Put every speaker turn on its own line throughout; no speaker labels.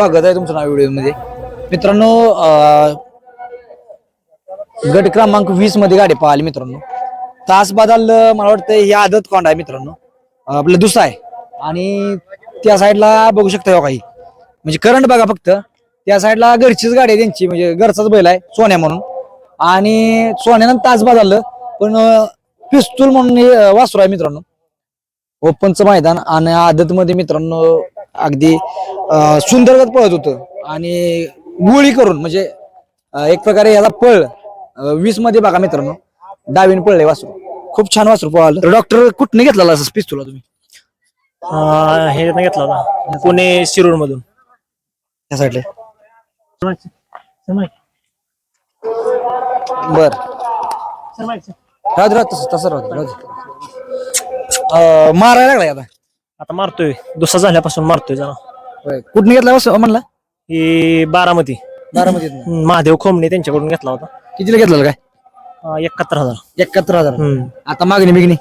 स्वागत आहे तुमचं नाव व्हिडिओमध्ये. मित्रांनो गट क्रमांक वीसमध्ये गाडी पाहिली मित्रांनो. तास बदल मला वाटतं ही आदत कोंड आहे मित्रांनो. आपलं दुसरा आहे. आणि त्या साईडला बघू शकता हो. काही म्हणजे करंट बघा फक्त. त्या साईडला घरचीच गाडी आहे त्यांची. म्हणजे घरचाच बैल आहे सोन्या म्हणून. आणि सोन्यानं तास बदललं पण पिस्तूल म्हणून हे वासरू आहे मित्रांनो. ओपनचं मैदान आणि आदत मध्ये मित्रांनो अगदी सुंदरगत पळत होतं. आणि गुळी करून म्हणजे एक प्रकारे याला पळ वीसमध्ये बघा मित्रांनो डावीन पळले वासरू. खूप छान वासरू पळालं. डॉक्टर कुठने घेतला असं पिस्तूला तुम्ही?
अं, हे घेतला होता. पुणे शिरूर मधून
त्या साईडला बर. राहू दे, राहू दे, तसं तसं राहू दे, राहू दे. अं, मारायला लागलाय आता.
आता मारतोय. दुसरा झाल्यापासून मारतोय जरा.
होय. कुठने घेतला वासरू म्हणला
ही बारामती.
बारामती
हम्म, महादेव खोमणे त्यांच्याकडून घेतला होता.
कितीला घेतलेलं काय?
अं, एकाहत्तर हजार.
एकाहत्तर हजार.
हम्म.
आता मागणी बिगणी?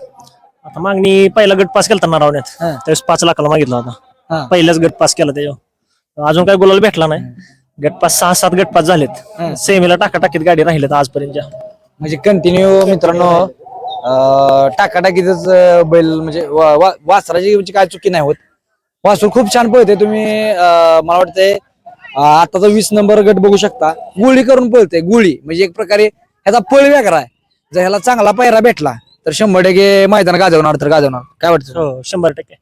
आता मागणी पहिला गट पास केला नारावण्यात
हा.
त्यावेळेस पाच लाखाला मागितला होता.
हा.
पहिलाच गट पास केला त्याच्यावर. अजून काही गुलाल भेटला नाही. गट पास सहा सात गट पास
हा.
झालेत सेमीला टाकाटाकीत गाडी राहिलेत आजपर्यंतच्या.
म्हणजे कंटिन्यू मित्रांनो अं, बैल म्हणजे वा- वा- वासराची म्हणजे काय चुकी नाही होत. वासरू खूप छान पळते तुम्ही मला वाटतंय आताचा वीस नंबर गट बघू शकता. गुळी करून पळते गुळी. म्हणजे एक प्रकारे ह्याचा पळ वेगळा आहे. जर ह्याला चांगला पायरा भेटला तर शंभर टक्के मैदान गाजवणार तर गाजवणार. काय वाटतं
हो शंभर टक्के.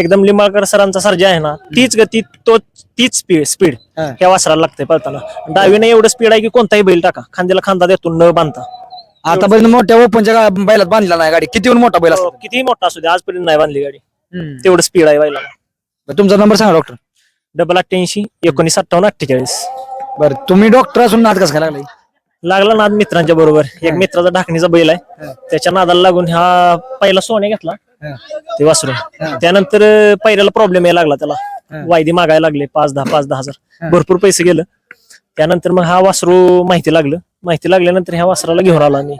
एकदम लिंबाळकर सरांचा सर्जा आहे ना तीच गती तो तीच स्पीड स्पीड
हा.
ह्या वासराला लागते पळताना. डावीने एवढं स्पीड आहे की कोणताही बैल टाका. खांद्याला खांदा देतो न बांधता.
आतापर्यंत मोठ्या ओपनच्या बैलात बांधला नाही गाडी. किती मोठा बैल
हो,
असतो
कितीही मोठा असू दे आजपर्यंत नाही बांधली गाडी. तेवढं स्पीड आहे बैलाला.
तुमचा नंबर सांगा डॉक्टर
डबल अठ्ठ्याऐंशी एकोणीस अठ्ठावन्न अठ्ठेचाळीस.
बरं तुम्ही डॉक्टर असून नाद कसं काय लागलाय?
लागला नाद मित्रांच्या बरोबर. एक मित्राचा ढाकणीचा बैल आहे. त्याच्या नादाला लागून हा पहिला सोने घेतला. ते वासरून. त्यानंतर अं, पहिल्याला प्रॉब्लेम यायला लागला त्याला. वायदी मागायला लागले पाच दहा पाच दहा हजार. भरपूर पैसे गेलं. त्यानंतर मग हा वासरू माहिती लागलं. माहिती लागल्यानंतर ह्या वासराला घेऊन आला मी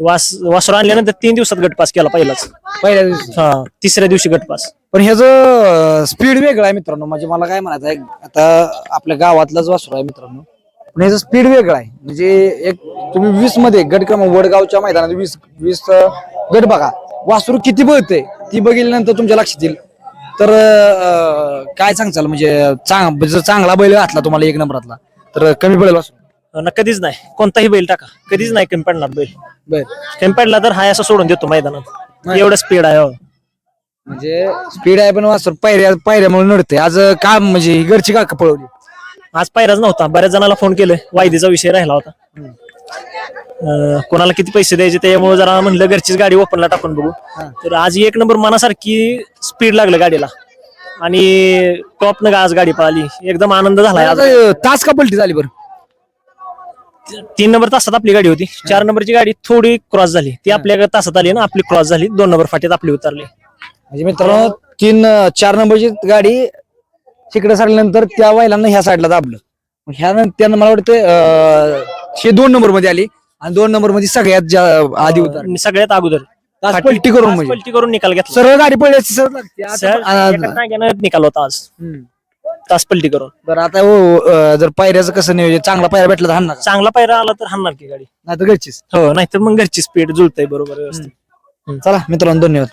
वास वासरू आणल्यानंतर तीन दिवसात गटपास केला पहिलाच.
पहिल्या दिवशी?
हा तिसऱ्या दिवशी गटपास.
पण ह्याचं स्पीड वेगळं आहे मित्रांनो. म्हणजे मला काय म्हणायचं आहे आता आपल्या गावातलाच वासरू आहे मित्रांनो. पण ह्याचं स्पीड वेगळं आहे. म्हणजे एक तुम्ही वीसमध्ये गट क्रमांक वडगावच्या मैदानात वीस वीस गट बघा. वासरू किती बळते ती बघितल्यानंतर तुमच्या लक्षात येईल. तर अं, काय सांगचाल म्हणजे चांग जर चांगला बैल घातला तुम्हाला एक नंबरातला तर कमी पडेल वासरू.
न कधीच नाही. कोणताही बैल टाका. कधीच नाही कमी पडणार बैल.
बर.
कमी पडला तर हाय असं सोडून देतो मैदानात. एवढं स्पीड आहे हो.
म्हणजे स्पीड आहे पण वासरू पायऱ्या पायऱ्यामुळे नडते आज काम म्हणजे ही घरची का पळवली?
आज पायराच नव्हता. बऱ्याच जणांना फोन केले वायदीचा विषय राहिला होता. अं, कोणाला किती पैसे द्यायचे त्यामुळे जरा म्हणलं घरचीच गाडी ओपनला टाकून बघू. तर आज एक नंबर मनासारखी स्पीड लागलं गाडीला. आणि टॉप न आज गाडी पळाली. एकदम आनंद झाला आज
तास का पलटी झाली बरं?
तीन नंबर तासात आपली गाडी होती. चार नंबरची गाडी थोडी क्रॉस झाली. ती आपल्या तासात आली ना आपली क्रॉस झाली. दोन नंबर फाटीत आपली उतरली.
म्हणजे मित्रांनो तीन चार नंबरची गाडी तिकडे सारल्यानंतर त्या वायलांना ह्या साईडला दाबलं. मग ह्या त्यानं मला वाटतं हे दोन नंबरमध्ये आली आणि दोन नंबरमध्ये सगळ्यात आधी उतर
आणि सगळ्यात अगोदर.
पलटी करून म्हणजे.
पलटी करून निकाल घेतला.
सरळ गाडी पडली
निकाल होता आज. तास पलटी करून.
बरं आता हो अं, जर पायऱ्याचं कसं नियोजन चांगला पायऱ्या भेटला तर हाणणार
चांगला पायरा आला तर हाणणार की गाडी.
नाही तर घरचीच.
हो नाहीतर मग घरची स्पीड जुळतंय बरोबर व्यवस्थित.
चला मित्रांनो धन्यवाद.